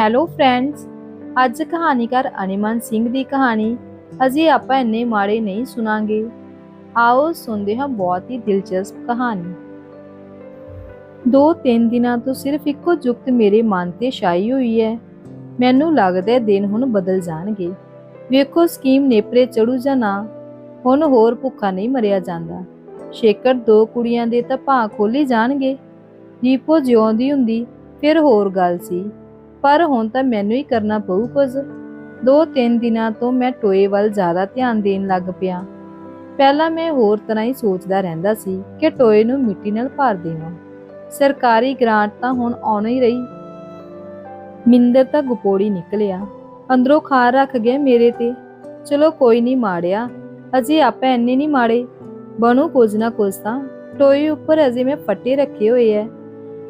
Hello friends ਅੱਜ ਕਹਾਣੀਕਾਰ ਅਨਿਮਨ ਸਿੰਘ ਦੀ ਕਹਾਣੀ। ਅਜੇ ਆਪਾਂ ਇੰਨੇ ਮਾੜੇ ਨਹੀਂ ਸੁਣਾਂਗੇ। ਆਓ ਸੁਣਦੇ ਹਾਂ ਬਹੁਤ ਹੀ ਦਿਲਚਸਪ ਕਹਾਣੀ। ਦੋ ਤਿੰਨ ਦਿਨਾਂ ਤੋਂ ਸਿਰਫ ਇੱਕੋ ਜੁਗਤ ਮੇਰੇ ਮਨ ਤੇ ਛਾਈ ਹੋਈ ਹੈ। ਮੈਨੂੰ ਲੱਗਦਾ ਹੈ ਦਿਨ ਹੁਣ ਬਦਲ ਜਾਣਗੇ। ਵੇਖੋ ਸਕੀਮ ਨੇਪਰੇ ਚੜੂ ਜਾਂ ਨਾ, ਹੁਣ ਹੋਰ ਭੁੱਖਾ ਨਹੀਂ ਮਰਿਆ ਜਾਂਦਾ। ਸ਼ੇਕਰ ਦੋ ਕੁੜੀਆਂ ਦੇ ਤਾਂ ਭਾਂ ਖੋਲੀ ਜਾਣਗੇ। ਦੀਪੋ ਜਿਉਂਦੀ ਹੁੰਦੀ, ਫਿਰ ਹੋਰ ਗੱਲ ਸੀ। ਪਰ ਹੁਣ ਤਾਂ ਮੈਨੂੰ ਹੀ ਕਰਨਾ ਪਊ ਕੁਝ। ਦੋ ਤਿੰਨ ਦਿਨਾਂ ਤੋਂ ਮੈਂ ਟੋਏ ਵੱਲ ਜ਼ਿਆਦਾ ਧਿਆਨ ਦੇਣ ਲੱਗ ਪਿਆ। ਪਹਿਲਾਂ ਮੈਂ ਹੋਰ ਤਰ੍ਹਾਂ ਹੀ ਸੋਚਦਾ ਰਹਿੰਦਾ ਸੀ ਕਿ ਟੋਏ ਨੂੰ ਮਿੱਟੀ ਨਾਲ ਭਰ ਦੇਵਾਂ। ਸਰਕਾਰੀ ਗ੍ਰਾਂਟ ਤਾਂ ਹੁਣ ਆਉਣੀ ਹੀ ਰਹੀ। ਮਿੰਦਰ ਤਾਂ ਗੁਪੋੜੀ ਨਿਕਲਿਆ। ਅੰਦਰੋਂ ਖਾਰ ਰੱਖ ਗਿਆ ਮੇਰੇ ਤੇ। ਚਲੋ ਕੋਈ ਨਹੀਂ ਮਾੜਿਆ। ਅਜੇ ਆਪਾਂ ਐਨੇ ਨਹੀਂ ਮਾੜੇ। ਬਣੂ ਕੁਝ ਨਾ ਕੁਝ ਤਾਂ। ਟੋਏ ਉੱਪਰ ਅਜੇ ਮੈਂ ਫੱਟੇ ਰੱਖੇ ਹੋਏ ਐ।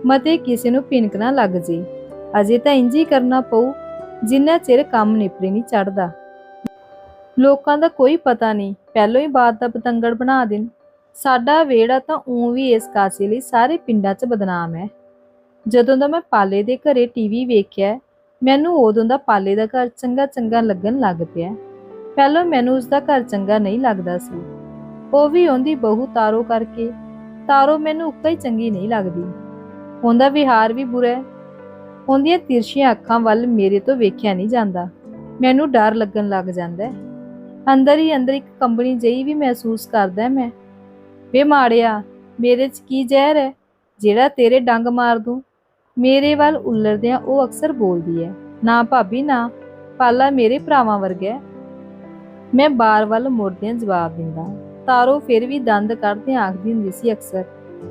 ਮਤੇ ਕਿਸੇ ਨੂੰ ਪਿੰਕ ਨਾ ਲੱਗ ਜੇ। ਅਜੇ ਤਾਂ ਇੰਜ ਹੀ ਕਰਨਾ ਪਊ, ਜਿੰਨਾ ਚਿਰ ਕੰਮ ਨਿਪਰੇ ਨਹੀਂ ਚੜਦਾ ਲੋਕਾਂ ਦਾ ਕੋਈ ਪਤਾ ਨਹੀਂ, ਪਹਿਲੋਂ ਹੀ ਬਾਤ ਦਾ ਪਤੰਗੜ ਬਣਾ ਦੇਣ। ਸਾਡਾ ਵੇੜਾ ਤਾਂ ਉਂ ਵੀ ਇਸ ਕਾਸੇ ਲਈ ਸਾਰੇ ਪਿੰਡਾਂ 'ਚ ਬਦਨਾਮ ਹੈ ਜਦੋਂ ਦਾ ਮੈਂ ਪਾਲੇ ਦੇ ਘਰੇ ਟੀਵੀ ਵੇਖਿਆ, ਮੈਨੂੰ ਉਦੋਂ ਦਾ ਪਾਲੇ ਦਾ ਘਰ ਚੰਗਾ ਚੰਗਾ ਲੱਗਣ ਲੱਗ ਪਿਆ। ਪਹਿਲਾਂ ਮੈਨੂੰ ਉਸ ਦਾ ਘਰ ਚੰਗਾ ਨਹੀਂ ਲੱਗਦਾ ਸੀ। ਉਹ ਵੀ ਉਹਦੀ ਬਹੂ ਤਾਰੋ ਕਰਕੇ, ਤਾਰੋ ਮੈਨੂੰ ਉੱਕਾ ਹੀ ਚੰਗੀ ਨਹੀਂ ਲੱਗਦੀ। ਉਹਦਾ ਵਿਹਾਰ ਵੀ ਬੁਰਾ ਹੈ ਉਹਦੀਆਂ ਤਿਰਛੀਆਂ ਅੱਖਾਂ ਵੱਲ ਮੇਰੇ ਤੋਂ ਵੇਖਿਆ ਨਹੀਂ ਜਾਂਦਾ। ਮੈਨੂੰ ਡਰ ਲੱਗਣ ਲੱਗ ਜਾਂਦਾ ਅੰਦਰ ਹੀ ਅੰਦਰ ਇੱਕ ਕੰਬਣੀ ਜਈ ਵੀ ਮਹਿਸੂਸ ਕਰਦਾ ਮੈਂ। ਵੇ ਮਾੜਿਆ, ਮੇਰੇ 'ਚ ਕੀ ਜ਼ਹਿਰ ਹੈ? ਜਿਹੜਾ ਤੇਰੇ ਡੰਗ ਮਾਰ ਦੂੰ। ਮੇਰੇ ਵੱਲ ਉੱਲਰਦਿਆਂ ਉਹ ਅਕਸਰ ਬੋਲਦੀ ਹੈ, ਨਾ ਭਾਬੀ, ਨਾ ਪਾਲਾ ਮੇਰੇ ਭਰਾਵਾਂ ਵਰਗਾ ਹੈ। ਮੈਂ ਬਾਰ ਵੱਲ ਮੁੜਦਿਆਂ ਜਵਾਬ ਦਿੰਦਾ ਤਾਰੋ ਫਿਰ ਵੀ ਦੰਦ ਕੱਢਦਿਆਂ ਆਖਦੀ ਹੁੰਦੀ ਸੀ ਅਕਸਰ,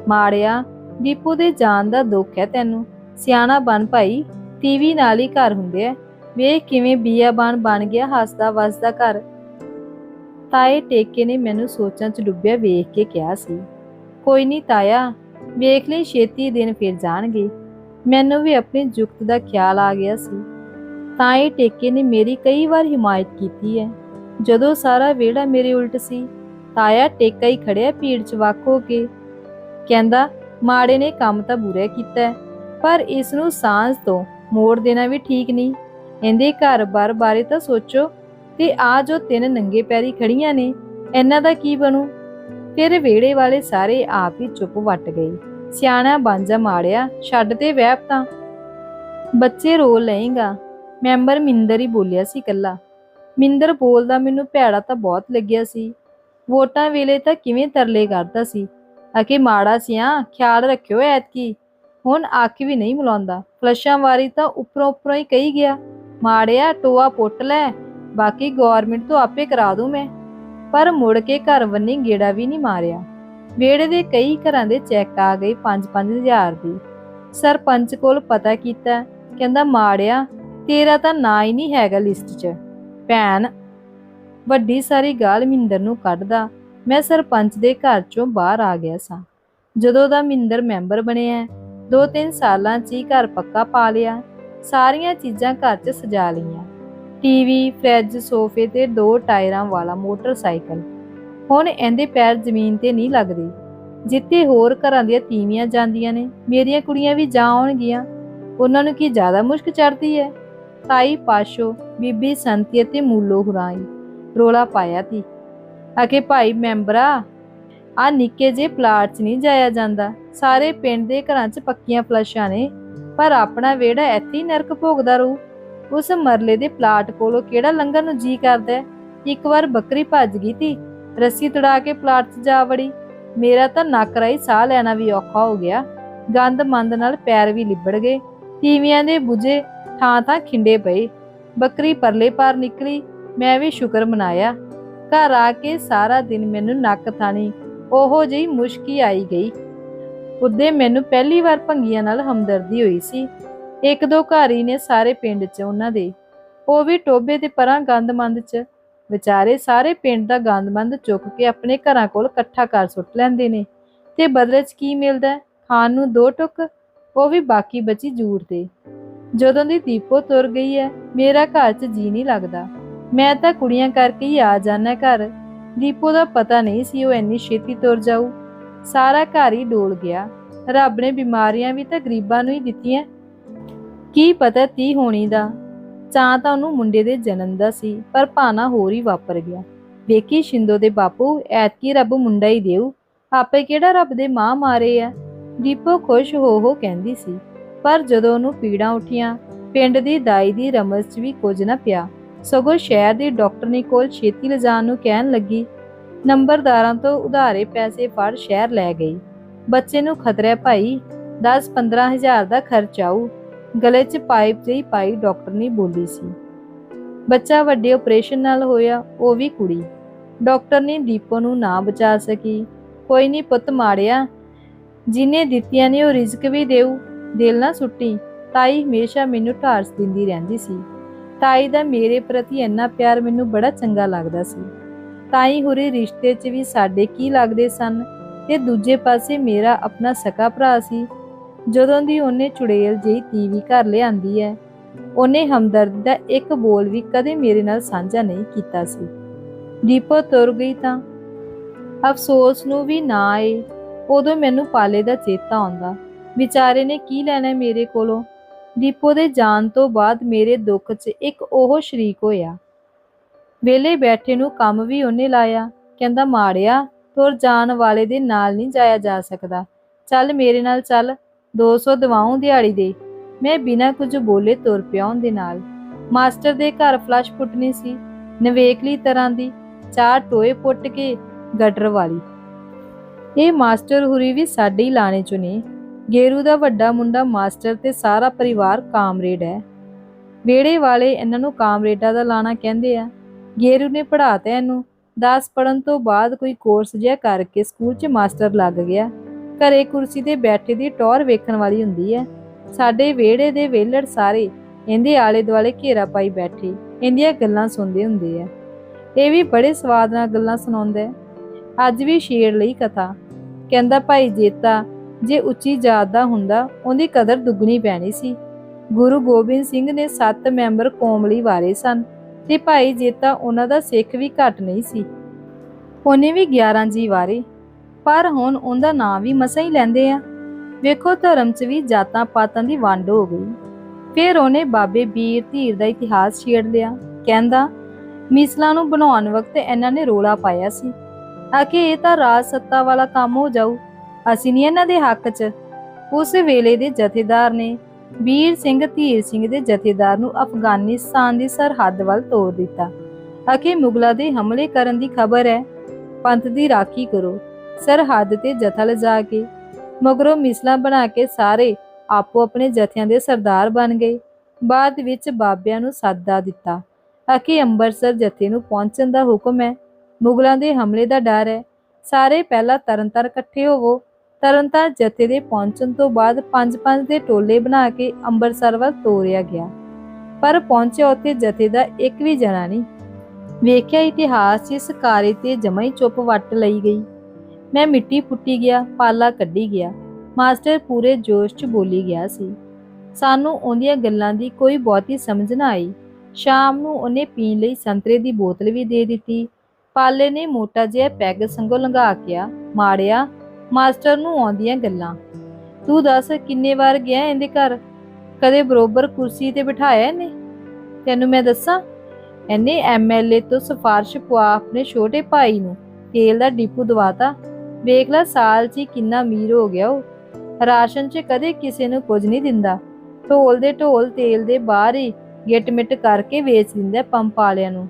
ਮਾੜਿਆ, ਦੀਪੂ ਦੇ ਜਾਨ ਦਾ ਦੁੱਖ ਹੈ ਤੈਨੂੰ। ਸਿਆਣਾ ਬਣ ਭਾਈ ਟੀਵੀ ਨਾਲ ਹੀ ਘਰ ਹੁੰਦੇ ਐ ਵੇਖ ਕਿਵੇਂ ਬੀਆਬਾਨ ਬਣ ਗਿਆ, ਹੱਸਦਾ ਵਸਦਾ ਘਰ। ਤਾਏ ਟੇਕੇ ਨੇ ਮੈਨੂੰ ਸੋਚਾਂ 'ਚ ਡੁੱਬਿਆ ਵੇਖ ਕੇ ਕਿਹਾ ਸੀ, ਕੋਈ ਨਹੀਂ ਤਾਇਆ, ਵੇਖ ਲਈ ਛੇਤੀ ਦਿਨ ਫਿਰ ਜਾਣਗੇ। ਮੈਨੂੰ ਵੀ ਆਪਣੀ ਜੁਗਤ ਦਾ ਖਿਆਲ ਆ ਗਿਆ ਸੀ। ਤਾਏ ਟੇਕੇ ਨੇ ਮੇਰੀ ਕਈ ਵਾਰ ਹਿਮਾਇਤ ਕੀਤੀ ਹੈ। ਜਦੋਂ ਸਾਰਾ ਵਿਹੜਾ ਮੇਰੇ ਉਲਟ ਸੀ, ਤਾਇਆ ਟੇਕਾ ਹੀ ਖੜਿਆ ਭੀੜ 'ਚ ਵੱਖ ਹੋ ਕੇ। ਕਹਿੰਦਾ, ਮਾੜੇ ਨੇ ਕੰਮ ਤਾਂ ਬੁਰਾ ਕੀਤਾ ਪਰ ਇਸ ਨੂੰ ਸਾਂਝ ਤੋਂ ਮੋੜ ਦੇਣਾ ਵੀ ਠੀਕ ਨਹੀਂ। ਇਹਦੇ ਘਰ-ਬਾਰ ਬਾਰੇ ਤਾਂ ਸੋਚੋ, ਤੇ ਆ ਜੋ ਤਿੰਨ ਨੰਗੇ ਪੈਰੀ ਖੜੀਆਂ ਨੇ, ਇਹਨਾਂ ਦਾ ਕੀ ਬਣੂ? ਫਿਰ ਵੇੜੇ ਵਾਲੇ ਸਾਰੇ ਆਪ ਹੀ ਚੁੱਪ ਵੱਟ ਗਏ। ਸਿਆਣਾ ਬਾਂਝਾ ਮਾੜਿਆ, ਛੱਡ ਤੇ ਵਹਿਬ ਤਾਂ। ਬੱਚੇ ਰੋ ਲਏਗਾ। ਮੈਂਬਰ ਮਿੰਦਰ ਹੀ ਬੋਲਿਆ ਸੀ ਕੱਲਾ ਮਿੰਦਰ ਬੋਲਦਾ ਮੈਨੂੰ ਭੈੜਾ ਤਾਂ ਬਹੁਤ ਲੱਗਿਆ ਸੀ। ਵੋਟਾਂ ਵੇਲੇ ਤਾਂ ਕਿਵੇਂ ਤਰਲੇ ਕਰਦਾ ਸੀ। ਅਕੇ ਮਾੜਾ ਸਿਆ, ਖਿਆਲ ਰੱਖਿਓ ਐਤਕੀ। ਹੁਣ ਅੱਖ ਵੀ ਨਹੀਂ ਮਿਲਾਉਂਦਾ। ਫਲਸ਼ਾਂ ਵਾਰੀ ਤਾਂ ਉੱਪਰੋਂ ਉੱਪਰੋਂ ਹੀ ਕਹੀ ਗਿਆ, ਮਾੜਿਆ, ਟੋਆ ਪੁੱਟ ਲੈ, ਬਾਕੀ ਗਵਰਨਮੈਂਟ ਤੋਂ ਆਪੇ ਕਰਾ ਦੂੰ ਮੈਂ। ਪਰ ਮੁੜ ਕੇ ਘਰ ਵੰਨੀ ਗੇੜਾ ਵੀ ਨਹੀਂ ਮਾਰਿਆ। ਵੇੜੇ ਦੇ ਕਈ ਘਰਾਂ ਦੇ ਚੈੱਕ ਆ ਗਏ 5-5000 ਦੀ। ਸਰਪੰਚ ਕੋਲ ਪਤਾ ਕੀਤਾ, ਕਹਿੰਦਾ, ਮਾੜਿਆ, ਤੇਰਾ ਤਾਂ ਨਾਂ ਹੀ ਨਹੀਂ ਹੈਗਾ ਲਿਸਟ 'ਚ। ਭੈਣ, ਵੱਡੀ ਸਾਰੀ ਗਾਲ ਮਿੰਦਰ ਨੂੰ ਕੱਢਦਾ। ਮੈਂ ਸਰਪੰਚ ਦੇ ਘਰ ਚੋਂ ਬਾਹਰ ਆ ਗਿਆ ਸਾਂ। ਜਦੋਂ ਦਾ ਮਿੰਦਰ ਮੈਂਬਰ ਬਣਿਆ ਦੋ ਤਿੰਨ ਸਾਲਾਂ 'ਚ ਹੀ ਘਰ ਪੱਕਾ ਪਾ ਲਿਆ, ਸਾਰੀਆਂ ਚੀਜ਼ਾਂ ਘਰ 'ਚ ਸਜਾ ਲਈਆਂ। ਟੀਵੀ, ਫ੍ਰਿਜ, ਸੋਫੇ ਤੇ ਦੋ ਟਾਇਰਾਂ ਵਾਲਾ ਮੋਟਰਸਾਈਕਲ। ਹੁਣ ਇਹਦੇ ਪੈਰ ਜ਼ਮੀਨ ਤੇ ਨਹੀਂ ਲੱਗਦੇ। ਜਿੱਥੇ ਹੋਰ ਘਰਾਂ ਦੀਆਂ ਤੀਵੀਆਂ ਜਾਂਦੀਆਂ ਨੇ, ਮੇਰੀਆਂ ਕੁੜੀਆਂ ਵੀ ਜਾ ਆਉਣਗੀਆਂ। ਉਹਨਾਂ ਨੂੰ ਕੀ ਜ਼ਿਆਦਾ ਮੁਸ਼ਕ ਚੜਦੀ ਹੈ? ਤਾਈ ਪਾਸ਼ੋ, ਬੀਬੀ ਸੰਤੀ ਅਤੇ ਮੂਲੋ ਹੁਰਾਈ, ਰੋਲਾ ਪਾਇਆ ਤੀ ਅਕੇ ਭਾਈ, ਮੈਂਬਰਾ ਆ ਨਿੱਕੇ ਜੇ ਪਲਾਟ 'ਚ ਨਹੀਂ ਜਾਇਆ ਜਾਂਦਾ। ਸਾਰੇ ਪਿੰਡ ਦੇ ਘਰਾਂ 'ਚ ਪੱਕੀਆਂ ਫਲਸ਼ਾਂ ਨੇ। ਪਰ ਆਪਣਾ ਵਿਹੜਾ ਇੱਥੇ ਹੀ ਨਰਕ ਭੋਗਦਾ ਰਹੂ। ਉਸ ਮਰਲੇ ਦੇ ਪਲਾਟ ਕੋਲੋਂ ਕਿਹੜਾ ਲੰਘਣ ਨੂੰ ਜੀ ਕਰਦਾ ਇੱਕ ਵਾਰ ਬੱਕਰੀ ਭੱਜ ਗਈ ਤੀ। ਰੱਸੀ ਤੜਾ ਕੇ ਪਲਾਟ 'ਚ ਜਾ ਵੜੀ। ਮੇਰਾ ਤਾਂ ਨੱਕ ਰਾਈ ਸਾਹ ਲੈਣਾ ਵੀ ਔਖਾ ਹੋ ਗਿਆ। ਗੰਦ ਮੰਦ ਨਾਲ ਪੈਰ ਵੀ ਲਿਬੜ ਗਏ। ਤੀਵੀਆਂ ਦੇ ਬੁਝੇ ਥਾਂ ਥਾਂ ਖਿੰਡੇ ਪਏ। ਬੱਕਰੀ ਪਰਲੇ ਪਾਰ ਨਿਕਲੀ। ਮੈਂ ਵੀ ਸ਼ੁਕਰ ਮਨਾਇਆ। ਘਰ ਆ ਕੇ ਸਾਰਾ ਦਿਨ ਮੈਨੂੰ ਨੱਕ ਥਾਣੀ। ਉਹੋ ਜਿਹੀ ਮੁਸ਼ਕੀ ਆਈ ਗਈ। ਉਦੇ ਮੈਨੂੰ ਪਹਿਲੀ ਵਾਰ ਭੰਗੀਆਂ ਨਾਲ ਹਮਦਰਦੀ ਹੋਈ ਸੀ। ਇੱਕ ਦੋ ਘਰ ਹੀ ਨੇ ਸਾਰੇ ਪਿੰਡ 'ਚ ਉਹਨਾਂ ਦੇ, ਉਹ ਵੀ ਟੋਬੇ ਤੇ ਪਰਾਂ ਗੰਦਮੰਦ 'ਚ, ਵਿਚਾਰੇ ਸਾਰੇ ਪਿੰਡ ਦਾ ਗੰਦਮੰਦ ਚੁੱਕ ਕੇ ਆਪਣੇ ਘਰਾਂ ਕੋਲ ਇਕੱਠਾ ਕਰ ਸੁੱਟ ਲੈਂਦੇ ਨੇ। ਤੇ ਬਦਲੇ 'ਚ ਕੀ ਮਿਲਦਾ ਖਾਣ ਨੂੰ ਦੋ ਟੁੱਕ, ਉਹ ਵੀ ਬਾਕੀ ਬਚੀ ਜੂਰ ਤੇ ਜਦੋਂ ਦੀ ਦੀਪੋ ਤੁਰ ਗਈ ਹੈ, ਮੇਰਾ ਘਰ 'ਚ ਜੀ ਨਹੀਂ ਲੱਗਦਾ। ਮੈਂ ਤਾਂ ਕੁੜੀਆਂ ਕਰਕੇ ਹੀ ਆ ਜਾਣਾ ਘਰ। ਦੀਪੋ ਦਾ ਪਤਾ ਨਹੀਂ ਸੀ ਉਹ ਇੰਨੀ ਛੇਤੀ ਤੁਰ ਜਾਊ। ਸਾਰਾ ਘਰ ਹੀ ਡੋਲ ਗਿਆ। ਰੱਬ ਨੇ ਬਿਮਾਰੀਆਂ ਵੀ ਤਾਂ ਗਰੀਬਾਂ ਨੂੰ ਹੀ ਦਿੱਤੀਆਂ। ਕੀ ਪਤਾ ਤੀ ਹੋਣੀ ਦਾ। ਚਾਂ ਤਾਂ ਉਹਨੂੰ ਮੁੰਡੇ ਦੇ ਜਨਮ ਦਾ ਸੀ, ਪਰ ਭਾਣਾ ਹੋਰ ਹੀ ਵਾਪਰ ਗਿਆ। ਵੇਖੀ ਸ਼ਿੰਦੋ ਦੇ ਬਾਪੂ, ਐਤਕੀ ਰੱਬ ਮੁੰਡਾ ਹੀ ਦੇਊ। ਆਪੇ ਕਿਹੜਾ ਰੱਬ ਦੇ ਮਾਂ ਮਾਰੇ ਆ। ਦੀਪੋ ਖੁਸ਼ ਹੋ ਹੋ ਕਹਿੰਦੀ ਸੀ। ਪਰ ਜਦੋਂ ਉਹਨੂੰ ਪੀੜਾਂ ਉੱਠੀਆਂ, ਪਿੰਡ ਦੀ ਦਾਈ ਦੀ ਰਮਜ਼ 'ਚ ਵੀ ਕੁਝ ਨਾ ਪਿਆ। ਸਗੋਂ ਸ਼ਹਿਰ ਦੀ ਡਾਕਟਰਨੀ ਕੋਲ ਛੇਤੀ ਲਿਜਾਣ ਨੂੰ ਕਹਿਣ ਲੱਗੀ। ਨੰਬਰਦਾਰਾਂ ਤੋਂ ਉਧਾਰੇ ਪੈਸੇ ਫੜ ਸ਼ਹਿਰ ਲੈ ਗਈ। ਬੱਚੇ ਨੂੰ ਖਤਰਾ ਭਾਈ 10-15 ਹਜ਼ਾਰ ਦਾ ਖਰਚ ਆਊ। ਗਲੇ 'ਚ ਪਾਈਪ ਜਿਹੀ ਪਾਈ ਡਾਕਟਰ ਨੇ ਬੋਲੀ ਸੀ। ਬੱਚਾ ਵੱਡੇ ਆਪਰੇਸ਼ਨ ਨਾਲ ਹੋਇਆ, ਉਹ ਵੀ ਕੁੜੀ। ਡਾਕਟਰ ਨੇ ਦੀਪੋ ਨੂੰ ਨਾ ਬਚਾ ਸਕੀ। ਕੋਈ ਨਹੀਂ ਪੁੱਤ ਮਾੜਿਆ, ਜਿਨੇ ਦਿੱਤੀਆਂ ਨੇ ਉਹ ਰਿਜ਼ਕ ਵੀ ਦੇਊ। ਦਿਲ ਨਾ ਸੁੱਟੀ, ਤਾਈ ਹਮੇਸ਼ਾ ਮੈਨੂੰ ਢਾਰਸ ਦਿੰਦੀ ਰਹਿੰਦੀ ਸੀ। ਤਾਈ ਦਾ ਮੇਰੇ ਪ੍ਰਤੀ ਇੰਨਾ ਪਿਆਰ ਮੈਨੂੰ ਬੜਾ ਚੰਗਾ ਲੱਗਦਾ ਸੀ। ਤਾਈ ਹੁਰੇ ਰਿਸ਼ਤੇ 'ਚ ਵੀ ਸਾਡੇ ਕੀ ਲੱਗਦੇ ਸਨ? ਤੇ ਦੂਜੇ ਪਾਸੇ ਮੇਰਾ ਆਪਣਾ ਸਕਾ ਭਰਾ ਸੀ। ਜਦੋਂ ਦੀ ਉਹਨੇ ਚੁੜੇਲ ਜਿਹੀ ਟੀਵੀ ਘਰ ਲਿਆਂਦੀ ਹੈ ਉਹਨੇ ਹਮਦਰਦ ਦਾ ਇੱਕ ਬੋਲ ਵੀ ਕਦੇ ਮੇਰੇ ਨਾਲ ਸਾਂਝਾ ਨਹੀਂ ਕੀਤਾ ਸੀ। ਦੀਪੋ ਤੁਰ ਗਈ ਤਾਂ ਅਫਸੋਸ ਨੂੰ ਵੀ ਨਾ ਆਏ। ਉਦੋਂ ਮੈਨੂੰ ਪਾਲੇ ਦਾ ਚੇਤਾ ਆਉਂਦਾ, ਵਿਚਾਰੇ ਨੇ ਕੀ ਲੈਣਾ ਮੇਰੇ ਕੋਲੋਂ? ਦੀਪੋ ਦੇ ਜਾਣ ਤੋਂ ਬਾਅਦ ਮੇਰੇ ਦੁੱਖ 'ਚ ਇੱਕ ਉਹ ਸ਼ਰੀਕ ਹੋਇਆ। ਵੇਲੇ ਬੈਠੇ ਨੂੰ ਕੰਮ ਵੀ ਉਹਨੇ ਲਾਇਆ। ਕਹਿੰਦਾ, ਮਾੜਿਆ, ਤੁਰ ਜਾਣ ਵਾਲੇ ਦੇ ਨਾਲ ਨਹੀਂ ਜਾਇਆ ਜਾ ਸਕਦਾ। ਚੱਲ ਮੇਰੇ ਨਾਲ ਚੱਲ 200 ਦਵਾਉਂ ਦਿਹਾੜੀ ਦੇ। ਮੈਂ ਬਿਨਾਂ ਕੁਝ ਬੋਲੇ ਤੁਰ ਪਿਆ ਉਹਦੇ ਨਾਲ। ਮਾਸਟਰ ਦੇ ਘਰ ਫਲਸ਼ ਪੁੱਟਣੀ ਸੀ ਨਵੇਕਲੀ ਤਰ੍ਹਾਂ ਦੀ ਚਾਰ ਟੋਏ ਪੁੱਟ ਕੇ, ਗਟਰ ਵਾਲੀ। ਇਹ ਮਾਸਟਰ ਹੁਰੀ ਵੀ ਸਾਡੇ ਹੀ ਲਾਣੇ ਚੁਣੇ। ਗੇਰੂ ਦਾ ਵੱਡਾ ਮੁੰਡਾ ਮਾਸਟਰ ਤੇ ਸਾਰਾ ਪਰਿਵਾਰ ਕਾਮਰੇਡ ਹੈ। ਵੇੜੇ ਵਾਲੇ ਇਹਨਾਂ ਨੂੰ ਕਾਮਰੇਡਾਂ ਦਾ ਲਾਣਾ ਕਹਿੰਦੇ ਆ। ਗੇਰੂ ਨੇ ਪੜਾਤਾ ਇਹਨੂੰ। 10 ਪੜਨ ਤੋਂ ਬਾਅਦ ਕੋਈ ਕੋਰਸ ਜਿਹਾ ਕਰਕੇ ਸਕੂਲ 'ਚ ਮਾਸਟਰ ਲੱਗ ਗਿਆ। ਘਰੇ ਕੁਰਸੀ ਤੇ ਬੈਠੇ ਦੀ ਟੌਰ ਵੇਖਣ ਵਾਲੀ ਹੁੰਦੀ ਹੈ। ਸਾਡੇ ਵਿਹੜੇ ਦੇ ਵੇਲੜ ਸਾਰੇ ਇਹਦੇ ਆਲੇ ਦੁਆਲੇ ਘੇਰਾ ਪਾਈ ਬੈਠੇ, ਇਹਦੀਆਂ ਗੱਲਾਂ ਸੁਣਦੇ ਹੁੰਦੇ ਆ। ਇਹ ਵੀ ਬੜੇ ਸਵਾਦ ਨਾਲ ਗੱਲਾਂ ਸੁਣਾਉਂਦਾ ਹੈ। ਅੱਜ ਵੀ ਸ਼ੇਰ ਲਈ ਕਥਾ। ਕਹਿੰਦਾ, ਭਾਈ ਜੇਤਾ ਜੇ ਉੱਚੀ ਜਾਤ ਦਾ ਹੁੰਦਾ, ਉਹਦੀ ਕਦਰ ਦੁੱਗਣੀ ਪੈਣੀ ਸੀ। ਗੁਰੂ ਗੋਬਿੰਦ ਸਿੰਘ ਨੇ 7 ਮੈਂਬਰ ਕੌਮ ਲਈ ਵਾਰੇ ਸਨ ਤੇ ਭਾਈ ਜੇਤਾ ਉਹਨਾਂ ਦਾ ਸਿੱਖ ਵੀ ਘੱਟ ਨਹੀਂ ਸੀ। ਉਹਨੇ ਵੀ 11 ਜੀ ਵਾਰੇ, ਪਰ ਹੁਣ ਉਹਦਾ ਨਾਂ ਵੀ ਮਸਾਂ ਹੀ ਲੈਂਦੇ ਆ। ਵੇਖੋ ਧਰਮ 'ਚ ਵੀ ਜਾਤਾਂ ਪਾਤਾਂ ਦੀ ਵੰਡ ਹੋ ਗਈ। ਫਿਰ ਉਹਨੇ ਬਾਬੇ ਵੀਰ ਧੀਰ ਦਾ ਇਤਿਹਾਸ ਛੇੜ ਲਿਆ। ਕਹਿੰਦਾ, ਮਿਸਲਾਂ ਨੂੰ ਬਣਾਉਣ ਵਕਤ ਇਹਨਾਂ ਨੇ ਰੋਲਾ ਪਾਇਆ ਸੀ। ਆਖੇ, ਇਹ ਤਾਂ ਰਾਜ ਸੱਤਾ ਵਾਲਾ ਕੰਮ ਹੋ ਜਾਊ। ਅਸੀਂ ਨਹੀਂ ਇਹਨਾਂ ਦੇ ਹੱਕ 'ਚ। ਉਸ ਵੇਲੇ ਦੇ ਜਥੇਦਾਰ ਨੇ ਵੀਰ ਸਿੰਘ, ਧੀਰ ਸਿੰਘ ਦੇ ਜਥੇਦਾਰ ਨੂੰ ਅਫਗਾਨਿਸਤਾਨ ਦੀ ਸਰਹੱਦ ਵੱਲ ਤੋਰ ਦਿੱਤਾ। ਆਖੇ ਮੁਗਲਾਂ ਦੇ ਹਮਲੇ ਕਰਨ ਦੀ ਖਬਰ ਹੈ। ਪੰਥ ਦੀ ਰਾਖੀ ਕਰੋ। ਸਰਹੱਦ ਤੇ ਜਥਾ ਲਿਜਾ ਕੇ, ਮਗਰੋਂ ਮਿਸਲਾਂ ਬਣਾ ਕੇ ਸਾਰੇ ਆਪੋ ਆਪਣੇ ਜਥਿਆਂ ਦੇ ਸਰਦਾਰ ਬਣ ਗਏ। ਬਾਅਦ ਵਿੱਚ ਬਾਬਿਆਂ ਨੂੰ ਸਾਦਾ ਦਿੱਤਾ। ਅਖੇ ਅੰਮ੍ਰਿਤਸਰ ਜਥੇ ਨੂੰ ਪਹੁੰਚਣ ਦਾ ਹੁਕਮ ਹੈ। ਮੁਗਲਾਂ ਦੇ ਹਮਲੇ ਦਾ ਡਰ ਹੈ। ਸਾਰੇ ਪਹਿਲਾਂ ਤਰਨਤਾਰ ਇਕੱਠੇ ਹੋਵੋ। ਤਰਨਤਾਰ ਜਥੇ ਦੇ ਪਹੁੰਚਣ ਤੋਂ ਬਾਅਦ ਪੰਜ ਪੰਜ ਦੇ ਟੋਲੇ ਬਣਾ ਕੇ ਅੰਮ੍ਰਿਤਸਰ ਵੱਲ ਤੋਰਿਆ ਗਿਆ। ਪਰ ਪਹੁੰਚਿਆ ਉੱਥੇ ਜਥੇ ਦਾ ਇੱਕ ਵੀ ਜਣਾ ਨਹੀਂ। ਵੇਖਿਆ ਇਤਿਹਾਸ ਇਸ ਕਾਰੇ ਤੇ ਜਮਾਂ ਹੀ ਚੁੱਪ ਵੱਟ ਲਈ ਗਈ। ਮੈਂ ਮਿੱਟੀ ਪੁੱਟੀ ਗਿਆ, ਪਾਲਾ ਕੱਢੀ ਗਿਆ। ਮਾਸਟਰ ਪੂਰੇ ਜੋਸ਼ 'ਚ ਬੋਲੀ ਗਿਆ ਸੀ। ਸਾਨੂੰ ਉਹਦੀਆਂ ਗੱਲਾਂ ਦੀ ਕੋਈ ਬਹੁਤੀ ਸਮਝ ਨਾ ਆਈ। ਸ਼ਾਮ ਨੂੰ ਉਹਨੇ ਪੀਣ ਲਈ ਸੰਤਰੇ ਦੀ ਬੋਤਲ ਵੀ ਦੇ ਦਿੱਤੀ। ਪਾਲੇ ਨੇ ਮੋਟਾ ਜਿਹਾ ਪੈਗ ਸੰਗੋ ਲੰਘਾ ਕਿਆ ਮਾੜਿਆ ਮਾਸਟਰ ਨੂੰ ਆਉਂਦੀਆਂ ਗੱਲਾਂ। ਤੂੰ ਦੱਸ ਕਿੰਨੇ ਵਾਰ ਗਿਆ ਇਹਦੇ ਘਰ? ਕਦੇ ਬਰੋਬਰ ਕੁਰਸੀ ਤੇ ਬਿਠਾਇਆ ਇਹਨੇ? ਤੈਨੂੰ ਮੈਂ ਦੱਸਾਂ, ਇਹਨੇ ਐਮਐਲਏ ਤੋਂ ਸਿਫਾਰਿਸ਼ ਪਵਾ ਆਪਣੇ ਛੋਟੇ ਭਾਈ ਨੂੰ ਤੇਲ ਦਾ ਡਿਪੂ ਦਵਾਤਾ। ਵੇਖ ਲੈ ਸਾਲ 'ਚ ਕਿੰਨਾ ਅਮੀਰ ਹੋ ਗਿਆ ਉਹ। ਰਾਸ਼ਨ 'ਚ ਕਦੇ ਕਿਸੇ ਨੂੰ ਕੁਝ ਨਹੀਂ ਦਿੰਦਾ। ਢੋਲ ਦੇ ਢੋਲ ਤੇਲ ਦੇ ਬਾਹਰ ਹੀ ਗਿੱਟ-ਮਿੱਟ ਕਰਕੇ ਵੇਚ ਦਿੰਦਾ ਪੰਪ ਵਾਲਿਆਂ ਨੂੰ।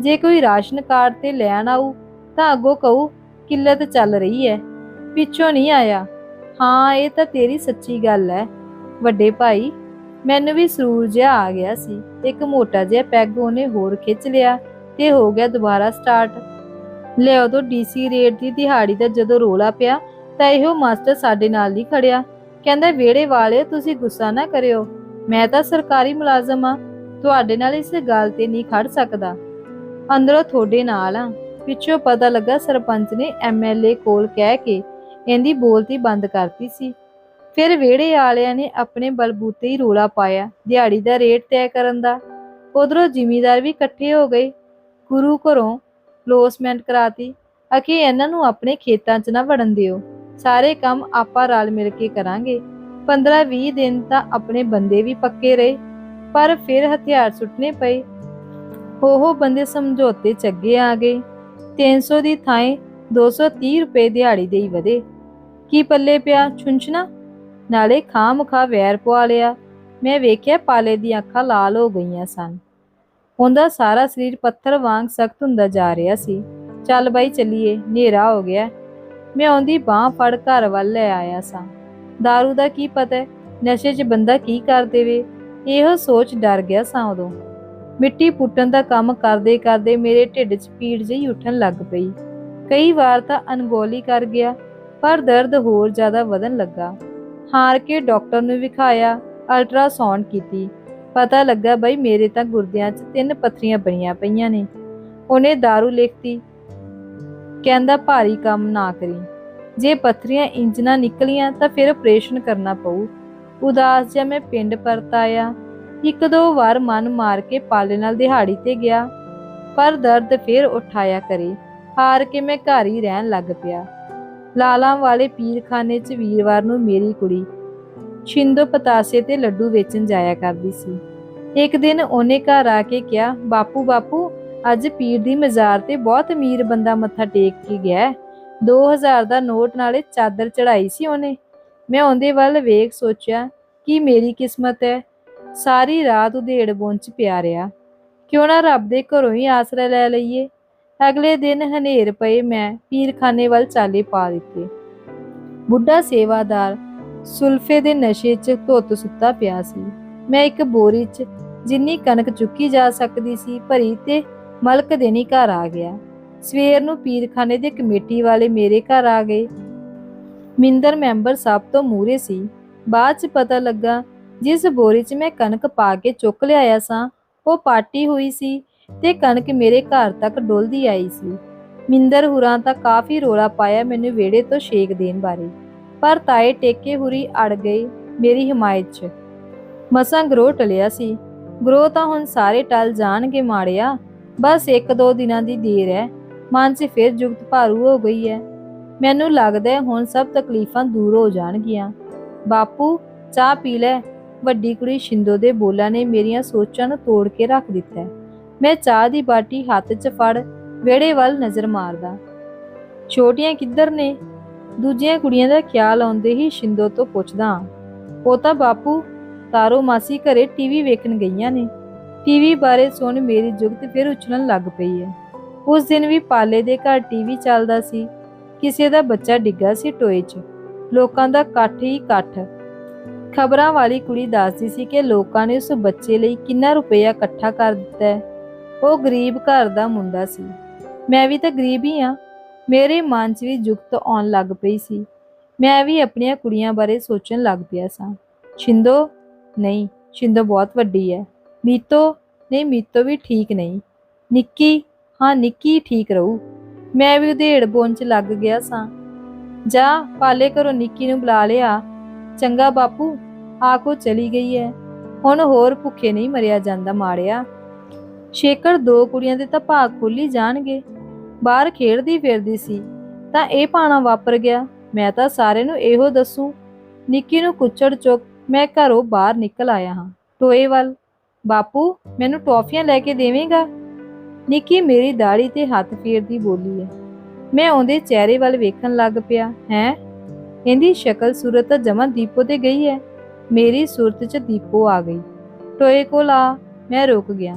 ਜੇ ਕੋਈ ਰਾਸ਼ਨ ਕਾਰਡ ਤੇ ਲੈਣ ਆਊ ਤਾਂ ਅੱਗੋਂ ਕਹੂ, ਕਿੱਲਤ ਚੱਲ ਰਹੀ ਹੈ। ਪਿੱਛੋਂ ਨਹੀਂ ਆਇਆ। ਹਾਂ, ਇਹ ਤਾਂ ਤੇਰੀ ਸੱਚੀ ਗੱਲ ਹੈ ਵੱਡੇ ਭਾਈ, ਮੈਨੂੰ ਵੀ ਸਰੂਰ ਜਿਹਾ ਆ ਗਿਆ ਸੀ। ਇੱਕ ਮੋਟਾ ਜਿਹਾ ਪੈਗ ਉਹਨੇ ਹੋਰ ਖਿੱਚ ਲਿਆ ਤੇ ਹੋ ਗਿਆ ਦੁਬਾਰਾ ਸਟਾਰਟ। ਲਿਓ ਤੋਂ ਡੀਸੀ ਰੇਟ ਦੀ ਦਿਹਾੜੀ ਦਾ ਜਦੋਂ ਰੋਲਾ ਪਿਆ, ਤਾਂ ਇਹੋ ਮਾਸਟਰ ਸਾਡੇ ਨਾਲ ਹੀ ਖੜਿਆ। ਕਹਿੰਦਾ, ਵਿਹੜੇ ਵਾਲੇ, ਤੁਸੀਂ ਗੁੱਸਾ ਨਾ ਕਰਿਓ। ਮੈਂ ਤਾਂ ਸਰਕਾਰੀ ਮੁਲਾਜ਼ਮ ਆ ਤੁਹਾਡੇ ਨਾਲ ਇਸ ਗੱਲ ਤੇ ਨਹੀਂ ਖੜ ਸਕਦਾ। ਅੰਦਰੋਂ ਤੁਹਾਡੇ ਨਾਲ ਆ ਪਿੱਛੋਂ ਪਤਾ ਲੱਗਾ, ਸਰਪੰਚ ਨੇ ਐਮਐਲਏ ਕੋਲ ਕਹਿ ਕੇ ਇਹਦੀ ਬੋਲਤੀ ਬੰਦ ਕਰਤੀ ਸੀ। ਫਿਰ ਵਿਹੜੇ ਵਾਲਿਆਂ ਨੇ ਆਪਣੇ ਬਲਬੂਤੇ ਹੀ ਰੋਲਾ ਪਾਇਆ, ਦਿਹਾੜੀ ਦਾ ਰੇਟ ਤੈਅ ਕਰਨ ਦਾ। ਉਧਰੋਂ ਜ਼ਿਮੀਦਾਰ ਵੀ ਇਕੱਠੇ ਹੋ ਗਏ। ਗੁਰੂ ਘਰੋਂ ਲੋਸਮੈਂਟ ਕਰਾਤੀ। ਅਕੇ ਇਹਨਾਂ ਨੂੰ ਆਪਣੇ ਖੇਤਾਂ 'ਚ ਨਾ ਵੜਨ ਦਿਓ। ਸਾਰੇ ਕੰਮ ਆਪਾਂ ਰਲ ਮਿਲ ਕੇ ਕਰਾਂਗੇ। 15-20 ਦਿਨ ਤਾਂ ਆਪਣੇ ਬੰਦੇ ਵੀ ਪੱਕੇ ਰਹੇ। ਪਰ ਫਿਰ ਹਥਿਆਰ ਸੁੱਟਨੇ ਪਏ। ਉਹ ਬੰਦੇ ਸਮਝੌਤੇ ਚ ਅੱਗੇ ਆ ਗਏ। 300 ਦੀ ਥਾਂ 230 ਰੁਪਏ ਦਿਹਾੜੀ ਦੇਈ ਵਧੇ। ਕੀ ਪੱਲੇ ਪਿਆ ਛੁੰਛਣਾ? ਨਾਲੇ ਖਾਮ-ਖਾ ਵੈਰ ਪਵਾ ਲਿਆ। ਮੈਂ ਵੇਖਿਆ ਪਾਲੇ ਦੀਆਂ ਅੱਖਾਂ ਲਾਲ ਹੋ ਗਈਆਂ ਸਨ। ਉਹਦਾ ਸਾਰਾ ਸਰੀਰ ਪੱਥਰ ਵਾਂਗ ਸਖਤ ਹੁੰਦਾ ਜਾ ਰਿਹਾ ਸੀ। ਚੱਲ ਬਾਈ ਚੱਲੀਏ, ਹਨੇਰਾ ਹੋ ਗਿਆ। ਮੈਂ ਉਹਦੀ ਬਾਹ ਫੜ ਘਰ ਵੱਲ ਲੈ ਆਇਆ ਸਾਂ। दारू ਦਾ ਕੀ ਪਤਾ ਨਸ਼ੇ 'ਚ ਬੰਦਾ ਕੀ ਕਰ ਦੇਵੇ? ਇਹੋ ਸੋਚ ਡਰ ਗਿਆ ਸਾਂ ਉਦੋਂ। ਮਿੱਟੀ ਪੁੱਟਣ ਦਾ ਕੰਮ ਕਰਦੇ ਕਰਦੇ ਮੇਰੇ ਢਿੱਡ 'ਚ ਪੀੜ ਜਿਹੀ ਉੱਠਣ ਲੱਗ ਪਈ। ਕਈ ਵਾਰ ਤਾਂ ਅਨਗੋਲੀ ਕਰ ਗਿਆ। ਪਰ ਦਰਦ ਹੋਰ ਜ਼ਿਆਦਾ ਵਧਣ ਲੱਗਾ। ਹਾਰ ਕੇ ਡਾਕਟਰ ਨੂੰ ਵਿਖਾਇਆ ਅਲਟਰਾਸਾਉਂਡ ਕੀਤੀ। ਪਤਾ ਲੱਗਾ, ਬਈ ਮੇਰੇ ਤਾਂ ਗੁਰਦਿਆਂ 'ਚ ਤਿੰਨ ਪੱਥਰੀਆਂ ਬਣੀਆਂ ਪਈਆਂ ਨੇ। ਉਹਨੇ दारू ਲਿਖਤੀ। ਕਹਿੰਦਾ, ਭਾਰੀ ਕੰਮ ਨਾ ਕਰੀ। ਜੇ ਪੱਥਰੀਆਂ ਇੰਜ ਨਾ ਨਿਕਲੀਆਂ ਤਾਂ ਫਿਰ ਆਪਰੇਸ਼ਨ ਕਰਨਾ ਪਊ। ਉਦਾਸ ਜਿਹਾ ਮੈਂ ਪਿੰਡ ਪਰਤ ਆਇਆ। ਇੱਕ ਦੋ ਵਾਰ ਮਨ ਮਾਰ ਕੇ ਪਾਲੇ ਨਾਲ ਦਿਹਾੜੀ ਤੇ ਗਿਆ, ਪਰ ਦਰਦ ਫਿਰ ਉਠਾਇਆ ਕਰੇ। ਹਾਰ ਕੇ ਮੈਂ ਘਰ ਹੀ ਰਹਿਣ ਲੱਗ ਪਿਆ। ਲਾਲਾਂ ਵਾਲੇ ਪੀਰਖਾਨੇ 'ਚ ਵੀਰਵਾਰ ਨੂੰ ਮੇਰੀ ਕੁੜੀ। ਛਿੰਦੋ ਪਤਾਸੇ ਤੇ ਲੱਡੂ ਵੇਚਣ ਜਾਇਆ ਕਰਦੀ ਸੀ। ਇੱਕ ਦਿਨ ਉਹਨੇ ਘਰ ਆ ਕੇ ਕਿਹਾ, ਬਾਪੂ ਬਾਪੂ, ਅੱਜ ਪੀਰ ਦੀ ਮਜ਼ਾਰ ਤੇ ਬਹੁਤ ਅਮੀਰ ਬੰਦਾ ਮੱਥਾ ਟੇਕ ਕੇ ਗਿਆ ਹੈ। 2000 ਦਾ ਨੋਟ ਨਾਲੇ ਚਾਦਰ ਚੜਾਈ ਸੀ ਉਹਨੇ। ਮੈਂ ਉਹਦੇ ਵੱਲ ਵੇਖ ਸੋਚਿਆ, ਕਿ ਮੇਰੀ ਕਿਸਮਤ ਹੈ? ਸਾਰੀ ਰਾਤ ਉਧੇੜ ਬੁੰਚ ਪਿਆ ਰਿਹਾ। ਕਿਉਂ ਨਾ ਰੱਬ ਦੇ ਘਰੋਂ ਹੀ ਆਸਰਾ ਲੈ ਲਈਏ? ਅਗਲੇ ਦਿਨ ਹਨੇਰ ਪਏ ਮੈਂ ਪੀਰਖਾਨੇ ਵੱਲ ਚਾਲੇ ਪਾ ਦਿੱਤੇ। ਬੁੱਢਾ ਸੇਵਾਦਾਰ ਸੁਲਫੇ ਦੇ ਨਸ਼ੇ 'ਚ ਧੁੱਤ ਸੁੱਤਾ ਪਿਆ ਸੀ। ਮੈਂ ਇੱਕ ਬੋਰੀ 'ਚ ਜਿੰਨੀ ਕਣਕ ਚੁੱਕੀ ਜਾ ਸਕਦੀ ਸੀ, ਭਰੀ ਤੇ ਮਲਕ ਦੇਣੀ ਘਰ ਆ ਗਿਆ। ਸਵੇਰ ਨੂੰ ਪੀਰਖਾਨੇ ਦੇ ਕਮੇਟੀ ਵਾਲੇ ਮੇਰੇ ਘਰ ਆ ਗਏ। ਮਿੰਦਰ ਮੈਂਬਰ ਸਭ ਤੋਂ ਮੂਰੇ ਸੀ। ਬਾਅਦ 'ਚ ਪਤਾ ਲੱਗਾ, ਜਿਸ ਬੋਰੀ 'ਚ ਮੈਂ ਕਣਕ ਪਾ ਕੇ ਚੁੱਕ ਲਿਆਇਆ ਸਾਂ, ਉਹ ਪਾਟੀ ਹੋਈ ਸੀ। ਤੇ ਕਣਕ ਮੇਰੇ ਘਰ ਤੱਕ ਡੁੱਲਦੀ ਆਈ ਸੀ। ਮਿੰਦਰ ਹੁਰਾਂ ਤਾਂ ਕਾਫੀ ਰੋਲਾ ਪਾਇਆ ਮੈਨੂੰ ਵਿਹੜੇ ਤੋਂ ਛੇਕ ਦੇਣ ਬਾਰੇ। ਪਰ ਤਾਏ ਟੇਕੇ ਹੁਰੀ ਅੜ ਗਏ ਮੇਰੀ ਹਮਾਇਤ 'ਚ। ਮਸਾਂ ਗਰੋ ਟਲਿਆ ਸੀ। ਗਰੋ ਤਾਂ ਹੁਣ ਸਾਰੇ ਟਲ ਜਾਣਗੇ ਮਾੜਿਆ। ਬਸ ਇੱਕ ਦੋ ਦਿਨਾਂ ਦੀ ਦੇਰ ਹੈ ਮਨ 'ਚ ਫਿਰ ਜੁਗਤ ਭਾਰੂ ਹੋ ਗਈ ਹੈ ਮੈਨੂੰ ਲੱਗਦਾ ਹੁਣ ਸਭ ਤਕਲੀਫਾਂ ਦੂਰ ਹੋ ਜਾਣਗੀਆਂ। ਬਾਪੂ, ਚਾਹ ਪੀ ਲੈ। ਵੱਡੀ ਕੁੜੀ ਸ਼ਿੰਦੋ ਦੇ ਬੋਲਾਂ ਨੇ ਮੇਰੀਆਂ ਸੋਚਾਂ ਨੂੰ ਤੋੜ ਕੇ ਰੱਖ ਦਿੱਤਾ ਮੈਂ ਚਾਹ ਦੀ ਬਾਟੀ ਹੱਥ 'ਚ ਫੜ, ਵਿਹੜੇ ਵੱਲ ਨਜ਼ਰ ਮਾਰਦਾ। ਛੋਟੀਆਂ ਕਿੱਧਰ ਨੇ? ਦੂਜੀਆਂ ਕੁੜੀਆਂ ਦਾ ਖਿਆਲ ਆਉਂਦੇ ਹੀ ਸ਼ਿੰਦੋ ਤੋਂ ਪੁੱਛਦਾ ਹਾਂ। ਉਹ ਤਾਂ ਬਾਪੂ, ਤਾਰੋ ਮਾਸੀ ਘਰੇ ਟੀਵੀ ਵੇਖਣ ਗਈਆਂ ਨੇ। ਟੀਵੀ ਬਾਰੇ ਸੁਣ ਮੇਰੀ ਜੁਗਤ ਫਿਰ ਉਛਲਣ ਲੱਗ ਪਈ ਹੈ। ਉਸ ਦਿਨ ਵੀ ਪਾਲੇ ਦੇ ਘਰ ਟੀਵੀ ਚੱਲਦਾ ਸੀ। ਕਿਸੇ ਦਾ ਬੱਚਾ ਡਿੱਗਾ ਸੀ ਟੋਏ 'ਚ। ਲੋਕਾਂ ਦਾ ਇਕੱਠ ਹੀ ਇਕੱਠ। ਖਬਰਾਂ ਵਾਲੀ ਕੁੜੀ ਦੱਸਦੀ ਸੀ ਕਿ ਲੋਕਾਂ ਨੇ ਉਸ ਬੱਚੇ ਲਈ ਕਿੰਨਾ ਰੁਪਇਆ ਇਕੱਠਾ ਕਰ ਦਿੱਤਾ ਹੈ। ਉਹ ਗਰੀਬ ਘਰ ਦਾ ਮੁੰਡਾ ਸੀ। ਮੈਂ ਵੀ ਤਾਂ ਗਰੀਬ ਹੀ ਆ ਮੇਰੇ ਮਨ 'ਚ ਵੀ ਜੁਗਤ ਆਉਣ ਲੱਗ ਪਈ ਸੀ। ਮੈਂ ਵੀ ਆਪਣੀਆਂ ਕੁੜੀਆਂ ਬਾਰੇ ਸੋਚਣ ਲੱਗ ਪਿਆ ਸਾਂ। ਛਿੰਦੋ, ਨਹੀਂ, ਛਿੰਦੋ ਬਹੁਤ ਵੱਡੀ ਹੈ। ਮੀਤੋ, ਨਹੀਂ, ਮੀਤੋ ਵੀ ਠੀਕ ਨਹੀਂ। ਨਿੱਕੀ, ਹਾਂ, ਨਿੱਕੀ ਠੀਕ ਰਹੂ। ਮੈਂ ਵੀ ਉਧੇੜ ਬੋਨ ਚ ਲੱਗ ਗਿਆ ਸਾਂ। ਜਾ, ਪਾਲੇ ਘਰੋਂ ਨਿੱਕੀ ਨੂੰ ਬੁਲਾ ਲਿਆ। ਚੰਗਾ ਬਾਪੂ ਆਖੋ ਚਲੀ ਗਈ ਹੈ। ਹੁਣ ਹੋਰ ਭੁੱਖੇ ਨਹੀਂ ਮਰਿਆ ਜਾਂਦਾ ਮਾੜਿਆ। ਸ਼ੇਕਰ ਦੋ ਕੁੜੀਆਂ ਦੇ ਤਾਂ ਭਾਗ ਖੋਲੀ ਜਾਣਗੇ। ਬਾਹਰ ਖੇਡਦੀ ਫਿਰਦੀ ਸੀ। ਤਾਂ ਇਹ ਪਾਣਾ ਵਾਪਰ ਗਿਆ। ਮੈਂ ਤਾਂ ਸਾਰੇ ਨੂੰ ਇਹੋ ਦੱਸੂ। ਨਿੱਕੀ ਨੂੰ ਕੁੱਚੜ ਚੁੱਕ ਮੈਂ ਘਰੋਂ ਬਾਹਰ ਨਿਕਲ ਆਇਆ ਹਾਂ। ਟੋਏ ਵੱਲ, ਬਾਪੂ, ਮੈਨੂੰ ਟੌਫੀਆਂ ਲੈ ਕੇ ਦੇਵੇਂਗਾ? ਨਿੱਕੀ ਮੇਰੀ ਦਾੜੀ ਤੇ ਹੱਥ ਫੇਰਦੀ ਬੋਲੀ ਹੈ। ਮੈਂ ਉਹਦੇ ਚਿਹਰੇ ਵੱਲ ਵੇਖਣ ਲੱਗ ਪਿਆ। ਹੈ? ਇਹਦੀ ਸ਼ਕਲ ਸੂਰਤ ਤਾਂ ਜਮਾਂ ਦੀਪੋ ਤੇ ਗਈ ਹੈ। ਮੇਰੀ ਸੂਰਤ 'ਚ ਦੀਪੋ ਆ ਗਈ। ਟੋਏ ਕੋਲ ਆ, ਮੈਂ ਰੁਕ ਗਿਆ।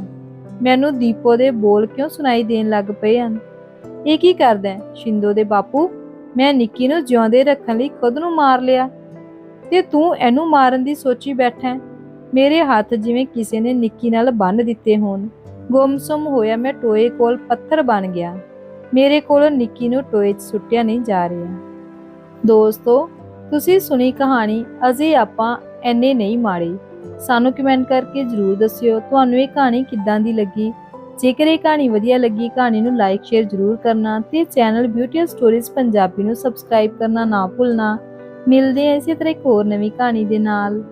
ਮੈਨੂੰ ਦੀਪੋ ਦੇ ਬੋਲ ਕਿਉਂ ਸੁਣਾਈ ਦੇਣ ਲੱਗ ਪਏ ਹਨ? ਇਹ ਕੀ ਕਰਦਾ ਹੈ? ਸ਼ਿੰਦੋ ਦੇ ਬਾਪੂ, ਮੈਂ ਨਿੱਕੀ ਨੂੰ ਜਿਉਂਦੇ ਰੱਖਣ ਲਈ ਖੁਦ ਨੂੰ ਮਾਰ ਲਿਆ। ਤੇ ਤੂੰ ਇਹਨੂੰ ਮਾਰਨ ਦੀ ਸੋਚੀ ਬੈਠਾ ਹੈ? ਮੇਰੇ ਹੱਥ ਜਿਵੇਂ ਕਿਸੇ ਨੇ ਨਿੱਕੀ ਨਾਲ ਬੰਨ ਦਿੱਤੇ ਹੋਣ। ਗੁੰਮਸੁਮ ਹੋਇਆ ਮੈਂ ਟੋਏ ਕੋਲ ਪੱਥਰ ਬਣ ਗਿਆ। ਮੇਰੇ ਕੋਲੋਂ ਨਿੱਕੀ ਨੂੰ ਟੋਏ 'ਚ ਸੁੱਟਿਆ ਨਹੀਂ ਜਾ ਰਿਹਾ। ਦੋਸਤੋ, ਤੁਸੀਂ ਸੁਣੀ ਕਹਾਣੀ, ਅਜੇ ਆਪਾਂ ਐਨੇ ਨਹੀਂ ਮਾੜੇ। ਸਾਨੂੰ ਕਮੈਂਟ ਕਰਕੇ ਜਰੂਰ ਦੱਸਿਓ। ਤੁਹਾਨੂੰ ਇਹ ਕਹਾਣੀ ਕਿੱਦਾਂ ਦੀ ਲੱਗੀ? ਜੇਕਰ ਇਹ ਕਹਾਣੀ ਵਧੀਆ ਲੱਗੀ, ਕਹਾਣੀ ਨੂੰ ਲਾਈਕ ਸ਼ੇਅਰ ਜਰੂਰ ਕਰਨਾ ਤੇ ਚੈਨਲ ਬਿਊਟੀ ਸਟੋਰੀਜ਼ ਪੰਜਾਬੀ ਨੂੰ ਸਬਸਕ੍ਰਾਈਬ ਕਰਨਾ ਨਾ ਭੁੱਲਣਾ। ਮਿਲਦੇ ਹਾਂ ਇਸੇ ਤਰ੍ਹਾਂ ਇੱਕ ਹੋਰ ਨਵੀਂ ਕਹਾਣੀ ਦੇ ਨਾਲ।